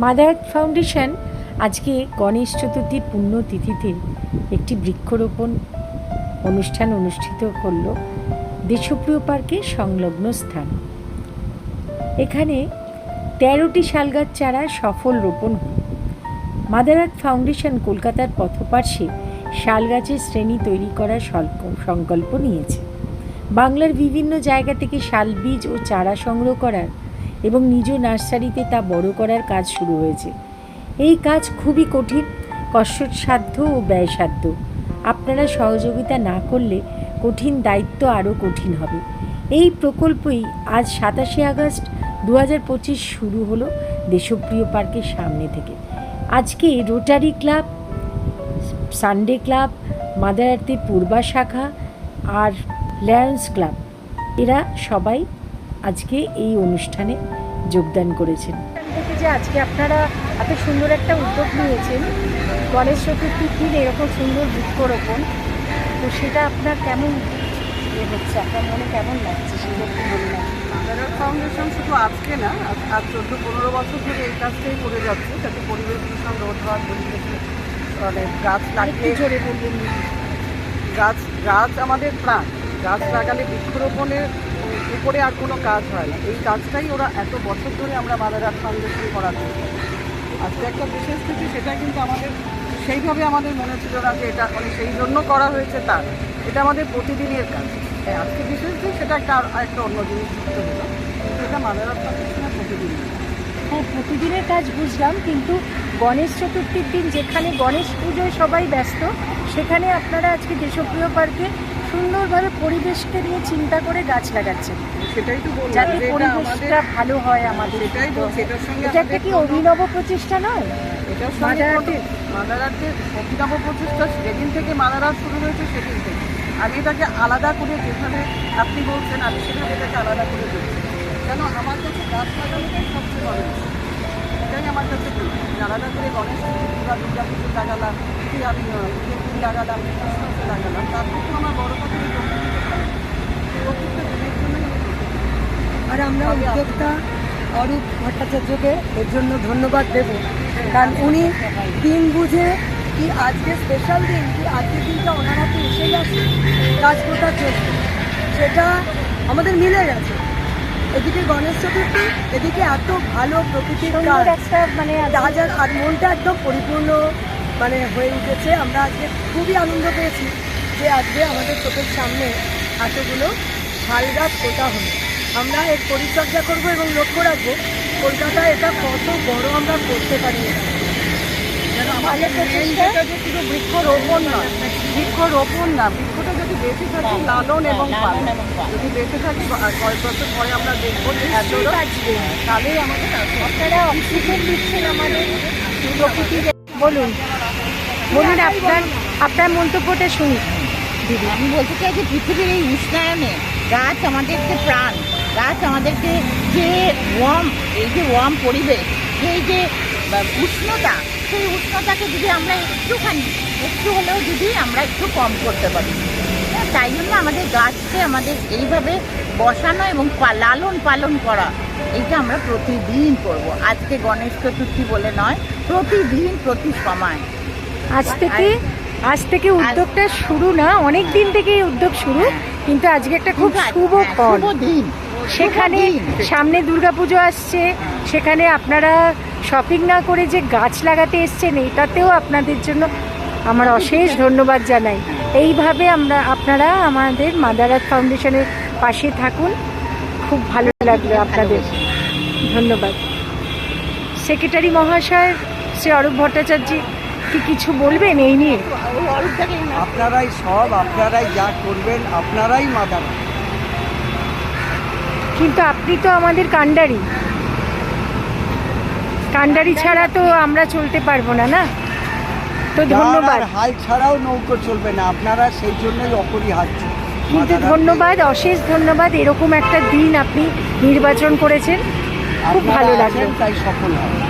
Mother foundation আজকে গণেশ চতুর্থীর পুণ্যতিথিতে একটি বৃক্ষরোপণ অনুষ্ঠান অনুষ্ঠিত করল দেশপ্রিয় পার্কের সংলগ্ন স্থান। এখানে তেরোটি শালগাছ চারা সফল রোপণ হল মাদার আর্থ ফাউন্ডেশন কলকাতার পথপার্শ্বে শালগাছের শ্রেণি তৈরি করার সংকল্প নিয়েছে। বাংলার বিভিন্ন জায়গা থেকে শাল বীজ ও চারা সংগ্রহ করার এবং নিজ নার্সারিতে তা বড় করার কাজ শুরু হয়েছে। এই কাজ খুবই কঠিন, কষ্টসাধ্য ও ব্যয়সাধ্য। আপনারা সহযোগিতা না করলে কঠিন দায়িত্ব আরও কঠিন হবে। এই প্রকল্পই আজ সাতাশে আগস্ট দু হাজার পঁচিশ শুরু হলো দেশপ্রিয় পার্কের সামনে থেকে। আজকে rotary club, Sunday club mother আর্থের পূর্বা শাখা আর লায়ন্স ক্লাব। এরা সবাই আজকে এই অনুষ্ঠানে যোগদান করেছেন। থেকে যে আজকে আপনারা এত সুন্দর একটা উদ্যোগ নিয়েছেন গণেশ চতুর্থীর দিন এরকম সুন্দর বৃক্ষরোপণ তো সেটা আপনার কেমন ইয়ে হচ্ছে? আপনার মনে কেমন লাগছে একটু বলুন। ফাউন্ডেশন শুধু আজকে না আজ- আজ চোদ্দ পনেরো বছর ধরে এই কাজটাই করে যাচ্ছে যাতে পরিবেশ দূষণ রোধ হওয়ার পরিবেশে মানে গাছ একটু লাগলে জোরে গাছ গাছ আমাদের প্রাণ। গাছ লাগালে বৃক্ষরোপণের উপরে আর কোনো কাজ হয় না। এই কাজটাই ওরা এত বছর ধরে আমরা মাদার আর্ট ফাউন্ডেশন করাচ্ছি। আজকে একটা বিশেষ কিছু সেটা কিন্তু আমাদের সেইভাবে আমাদের মনে ছিল না যে এটা মানে সেই জন্য করা হয়েছে তার। এটা আমাদের প্রতিদিনের কাজ। হ্যাঁ, আজকে বিশেষ দিন সেটা একটা একটা অন্য জিনিস হলো এটা মাদার আর্ট ফাউন্ডেশনের প্রতিদিন হ্যাঁ প্রতিদিনের কাজ বুঝলাম কিন্তু গণেশ চতুর্থীর দিন যেখানে গণেশ পুজোয় সবাই ব্যস্ত সেখানে আপনারা আজকে দেশপ্রিয় পার্কে সুন্দরভাবে পরিবেশকে নিয়ে চিন্তা করে গাছ লাগাচ্ছেন। সেটাই তো যাতে পরিবেশটা ভালো হয় আমাদের সেটাই বলছি এটা একটা কি অভিনব প্রচেষ্টা নয়? মাদার কোনো- আর্টের? অভিনব প্রচেষ্টা যেদিন থেকে মাদার আর্ট শুরু হয়েছে সেদিন থেকে। আমি এটাকে আলাদা করে যেখানে আপনি বলছেন আমি সেভাবে এটাকে আলাদা করে দিচ্ছি কেন? আমার কাছে গাছ লাগানোটাই সবচেয়ে বড় এটাই আমার কাছে। আলাদা করে গণেশ পুজো দুর্গা পুজো লাগালাম কি আমি লাগালাম লাগালাম তার থেকে আমার বড় কথা। আর আমরা উদ্যোক্তা অরূপ ভট্টাচার্যকে এর জন্য ধন্যবাদ দেব। কারণ উনি দিন বুঝে কি আজকে স্পেশাল দিন কি আজকের দিনটা ওনার হাতে এসে গেছে কাজ কোথার জন্য? সেটা আমাদের মিলে গেছে। এদিকে গণেশ চতুর্থী এদিকে এত ভালো প্রকৃতির কাজ। একটা মানে রাজার আর মনটা একদম পরিপূর্ণ। মানে হয়ে উঠেছে। আমরা আজকে খুবই আনন্দ পেয়েছি যে আজকে আমাদের চোখের সামনে এতগুলো শাল গাছ পোতা হলো। আমরা এর পরিচর্যা করব এবং লক্ষ্য রাখব কলকাতায় এটা কত বড় আমরা করতে পারি। যেন আমাদের শুধু বৃক্ষরোপণ নয় বৃক্ষরোপণ না বৃক্ষটা যদি বেঁচে থাকে লালন এবং পালন। যদি বেঁচে থাকি আর কয়েক বছর পরে আমরা দেখব যে এতটা তাহলেই আমাদের আসল। আপনারা অক্সিজেন দিচ্ছেন আমাদের। বলুন। বলুন আপনার আপনার মন্তব্যটা শুনি দিদি, আমি বলতে চাই যে পৃথিবীর এই উষ্ণায়নে গাছ আমাদেরকে প্রাণ, গাছ আমাদেরকে যে ওয়ার্ম এই যে ওয়ার্ম পরিবেশ, সেই যে উষ্ণতা, সেই উষ্ণতাকে যদি আমরা একটুখানি, একটু হলেও যদি আমরা একটু কম করতে পারি। তাই জন্য আমাদের গাছকে আমাদের এইভাবে বসানো এবং লালন পালন করা, এইটা আমরা প্রতিদিন করব। আজকে গণেশ চতুর্থী বলে নয়, প্রতিদিন প্রতি সময়। আজ থেকে আজ থেকে উদ্যোগটা শুরু না অনেক দিন থেকে উদ্যোগ শুরু কিন্তু আজকে একটা খুব শুভ হ্যাঁ, শুভ দিন সেখানে। সামনে দুর্গাপুজো আসছে সেখানে আপনারা শপিং না করে যে গাছ লাগাতে এসছেন এটাতেও আপনাদের জন্য আমার অশেষ ধন্যবাদ জানাই। এইভাবে আমরা আপনারা আমাদের মাদার আর্থ ফাউন্ডেশনের পাশে থাকুন। খুব ভালো লাগল আপনাদের। ধন্যবাদ। সেক্রেটারি মহাশয় শ্রী অরূপ ভট্টাচার্য কি কিছু বলবেন এই নিয়ে? আপনারাই সব আপনারাই যা করবেন আপনারাই মাদার। কিন্তু আপনি তো আমাদের কাণ্ডারি কাণ্ডারি ছাড়া তো আমরা চলতে পারব না না? তো ধন্যবাদ। হাল ছাড়াও নৌকো চলবে না আপনারা সেই জন্যই অপরিহার্য কিন্তু ধন্যবাদ অশেষ ধন্যবাদ এরকম একটা দিন আপনি নির্বাচন করেছেন। খুব ভালো লাগল। তাই সফল হবে